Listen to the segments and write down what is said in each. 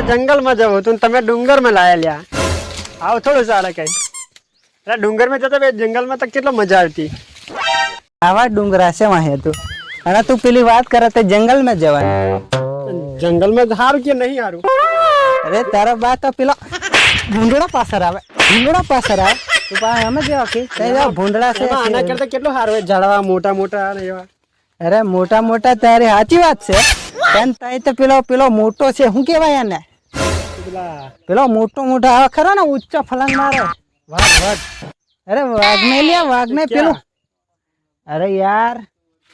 મારા જંગલમાં જવું હતું તમે ડુંગરમાં લાયા લ્યા આવ થોડું ચાલે કઈ અરે ડુંગરમાં જતો જંગલમાં તો કેટલો મજા આવતી. આવા ડુંગરા છે વાહે તું. અને તું પેલી વાત કરે તે જંગલમાં જવાનું. જંગલમાં સારું કે નહીં સારું અરે તારા બા તો પેલો ભૂંડળો પાછળ આવે. ભૂંડળો પાછળ આવે. તું પા અમે જેવા કે ભૂંડળા છે આના કરતા કેટલું સારું હોય? ઝાડવા મોટા મોટા ને એવા. અરે મોટા મોટા તારી સાચી વાત છે. પણ તઈ તો પેલો પેલો મોટો છે. શું કહેવાય એને પેલા પેલો મોટો મોટો આવે ખરો ને ઊંચો ફલંગ મારે વાઘ વાઘ અરે વાઘ ને લ્યા વાઘ ને પેલું અરે યાર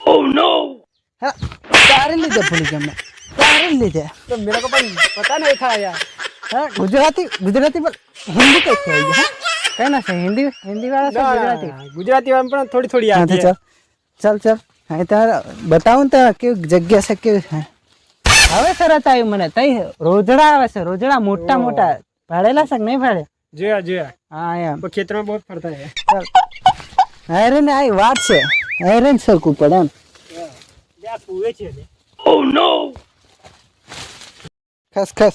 ઓ નો તારે લીધે ભૂલી ગમે તારે લીધે તો મેરે કો પણ પતા નહીં થા યાર હા ગુજરાતી ગુજરાતી બોલ હિન્દી કઈ છે અહીંયા, હા? કઈ ના છે હિન્દી હિન્દી વાળા છે ગુજરાતી ગુજરાતી વાળા પણ થોડી થોડી હા આવતી તો ચાલ ચાલ ચાલ હા તારે બતાવું ને તો કેવી જગ્યા છે કેવી છે હવે સરસ આવ્યું મને. તઈ રોજડા આવે છે રોજડા મોટા મોટા. ભાડેલા છે નહીં ભાડે? જોયા જોયા. હા એમ. ખેતરમાં બહુ ફરતા છે. ચાલ હારે આ વાત છે. હારે સરખું પડે એમ. ને. ખસ ખસ.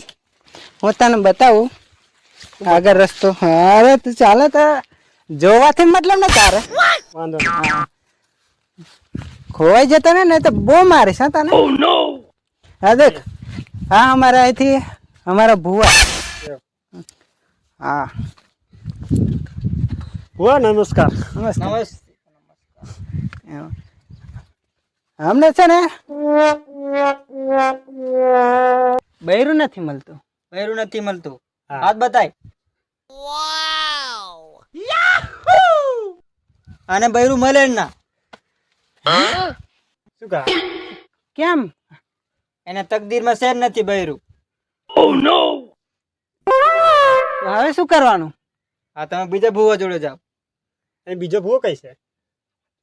હું તને બતાવું. આગળ રસ્તો. અરે તું ચાલે તો જોવાથી મતલબ ને તારે. વાંધો ખોવાઈ જતા ને ને તો બહુ મારીશ હા તને? હા દેખ. હા અમારા અહીંથી અમારા ભુવા. હા. ભુવા નમસ્કાર. નમસ્કાર એમ. અમને છે ને બૈરું નથી મળતું. બૈરું નથી મળતું. હાથ બતાય. અને બૈરું મળે ના. શું કહા? કેમ? એને તકદીરમાં શેર નથી બૈરું તો હવે શું કરવાનું? હા તમે બીજા ભૂવા જોડે જાઓ. એ બીજો ભૂવો કઈ છે?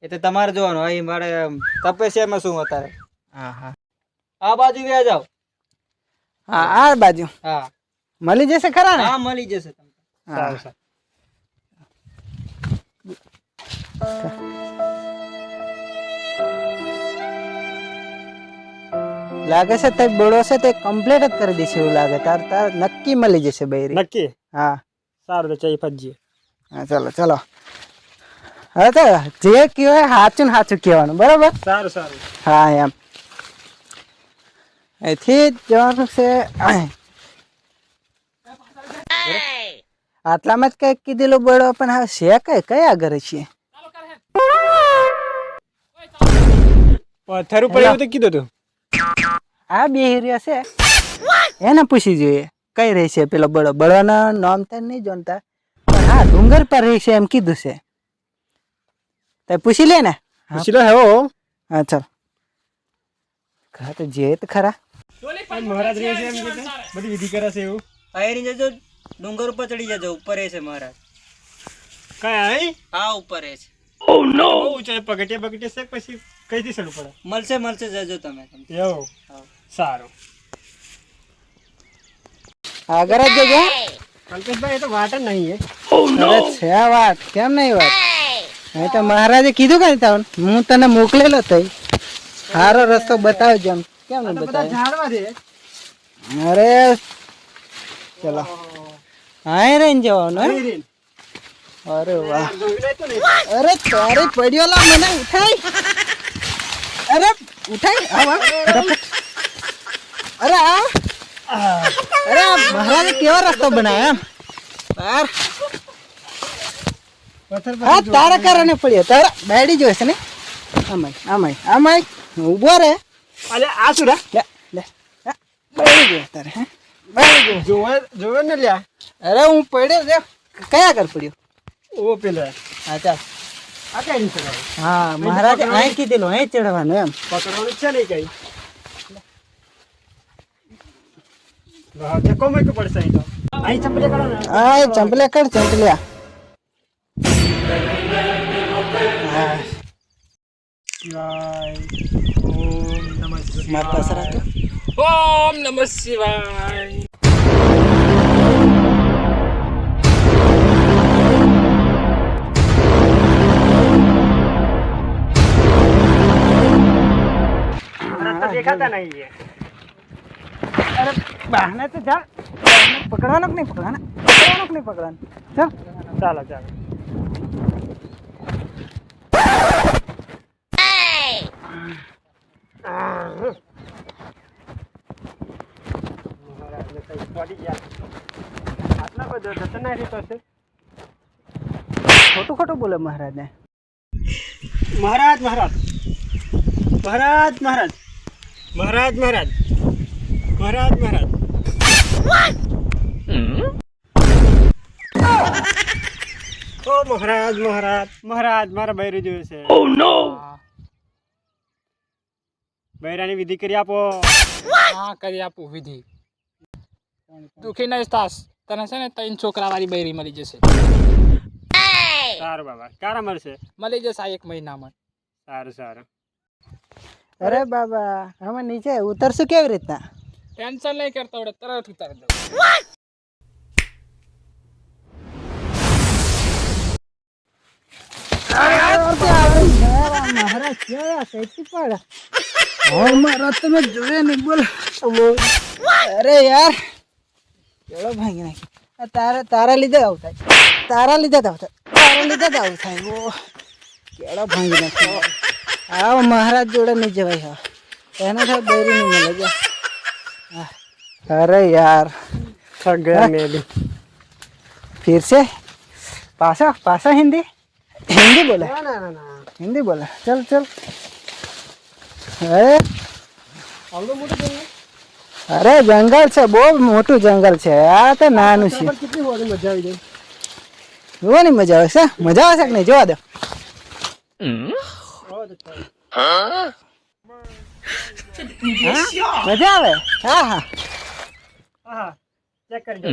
એ તો તમારે જોવાનું અહીં મારે તપસ્યામાં શું અત્યારે હા હા. આ બાજુ વ્યા જાઓ. હા આ બાજુ. હા. મળી જશે ખરા ને? હા મળી જશે તમને. સારું સારું. લાગે છે તે બળો છે તે કમ્પ્લીટ જ કરી દેશે એવું લાગે. તાર તાર નક્કી મળી જશે બૈરી. નક્કી? હા. સારું તો ચાઈ ફજીએ હા ચલો ચલો. હવે તો જે કહેવાય સાચું સાચું કહેવાનું બરાબર? સારું સારું. હા એમ. અહીંથી જવાનું છે આટલામાં જ કંઈક કીધેલું બળો પણ હવે છે કઈ? કયા ઘરે છીએ? પથ્થર ઉપર એવું તો કીધું તું. આ બે હીરિયા છે. એને પૂછી જોઈએ. કઈ રહી છે પેલો બળો બળોના નામ તો નહીં જાણતા. પણ હા ડુંગર પર રહી છે એમ કીધું છે. તે પૂછી લે ને. પૂછી લે હો. હા ચાલ. હા તો જે તો ખરા. મહારાજ રહે છે એમ કે બધી વિધિ કરે છે એવું? અહીં જજો. ડુંગર ઉપર ચડી જજો. ઉપર રહે છે મહારાજ. કઈ આઈ? હા ઉપર એ છે. બહુ ઊંચાઈ પગટિયા પગટિયા છે પછી કઈ ચડવું પડે? મળશે મળશે જજો તમે. એવું? હા. સારું. આગળ જ જજો. કલ્પેશભાઈ એ તો વાત જ નહીં અરે છે વાત. કેમ નહીં વાત? અહીં તો મહારાજે કીધું કઈ તાવ હું તને મોકલેલો તઈ. સારો રસ્તો બતાવજો એમ. કેમ નહીં બતાવે? અરે ચલો. હા રહીને જવાનું અરે વાહ. અરે તારે પડ્યો લા મને ઉઠાઈ અરે ઉઠાઈ આવ. અરે આ. અરે મહારાજે કેવો રસ્તો બનાવ્યો એમ. બાર. હા તારા કારણે પડ્યો તારા બેડી જોઈશે ને? આમાય આમાય આમાય. ઊભો રે. અલે આ શું રા? લે લે. બેડી ગયો તારે હે? બેડી જોવે જોવે ને લ્યા. અરે હું પડ્યો રે કયા કર પડ્યો? ઓ પેલા. હા ચાલ. હા મહારાજ અહીં કીધેલું અહીં ચડવાનું એમ. પકડવાનું છે નહીં કઈ? ધક્કો મૂક્યો પડશે અહીં તો. અહીં ચંપલે કરો ને. હા ચંપલે કર ચંપલ્યા પાસે રાખો ઓમ નમઃ શિવાય. દેખાતા નહીં અરે બહાને તો જા. પકડવાનો કે નહીં પકડવાનો? પકડવાનો કે નહીં પકડવાનો? ચાલ ચાલો ચાલો. ખોટું ખોટું બોલે મહારાજને. મહારાજ મહારાજ. મહારાજ મહારાજ. મહારાજ મહારાજ. મહારાજ મહારાજ. ઓ મહારાજ મહારાજ મહારાજ મારા બૈરું જોયું છે ઓ નો બૈરાની વિધિ કરી આપો હા કરી આપું વિધિ દુખી નહીં થાસ તને છે ને ત્રણ છોકરા વાળી બૈરી મળી જશે સારું બાબા ક્યારે મળશે મળી જશે આ એક મહિનામાં સારું સારું અરે બાબા અમે નીચે ઉતરશું કેવી રીતના ટેન્શન નહીં કરતા વડે તરત ઉતારી દઉં. મહારાજ કેવા કઈથી પડે હવે મારા, તમે જોયે નહીં, બોલ. અરે યાર. કેળો ભાંગી નાખી આ તારા તારા લીધે આવું થાય. તારા લીધે આવું થાય. તારા લીધે આવું થાય. ઓ, કેળો ભાંગી નાખ્યો. આવો મહારાજ જોડે નહીં જવાય એને થાય નહીં મળે. અરે યાર થક ગયા મેં બી फिर से पासा पासा हिंदी हिंदी बोले ના ના ના ના हिंदी बोले चल चल अरे અરે જંગલ છે બહુ મોટું જંગલ છે આ તો નાનું છે પણ કેટલી વાર મજા આવી જાય જોવાની મજા આવે છે મજા આવે છે કે નહીં જોવા દો હા? મજા આવે? હા હા. હા ચેક કરજો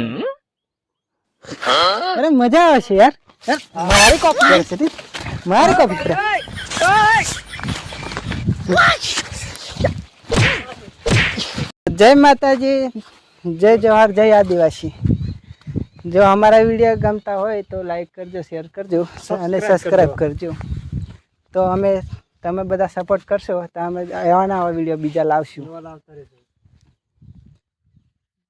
અરે મજા આવે છે યાર. યાર, મારી કોપી કરે છે મારી કોપી કરે. જય માતાજી. જય જવાહર જય આદિવાસી. જો અમારા વીડિયો ગમતા હોય તો લાઈક કરજો શેર કરજો અને સબસ્ક્રાઈબ કરજો. તો અમે તમે બધા સપોર્ટ કરશો તો અમે આવા નવા વીડિયો બીજા લાવશું.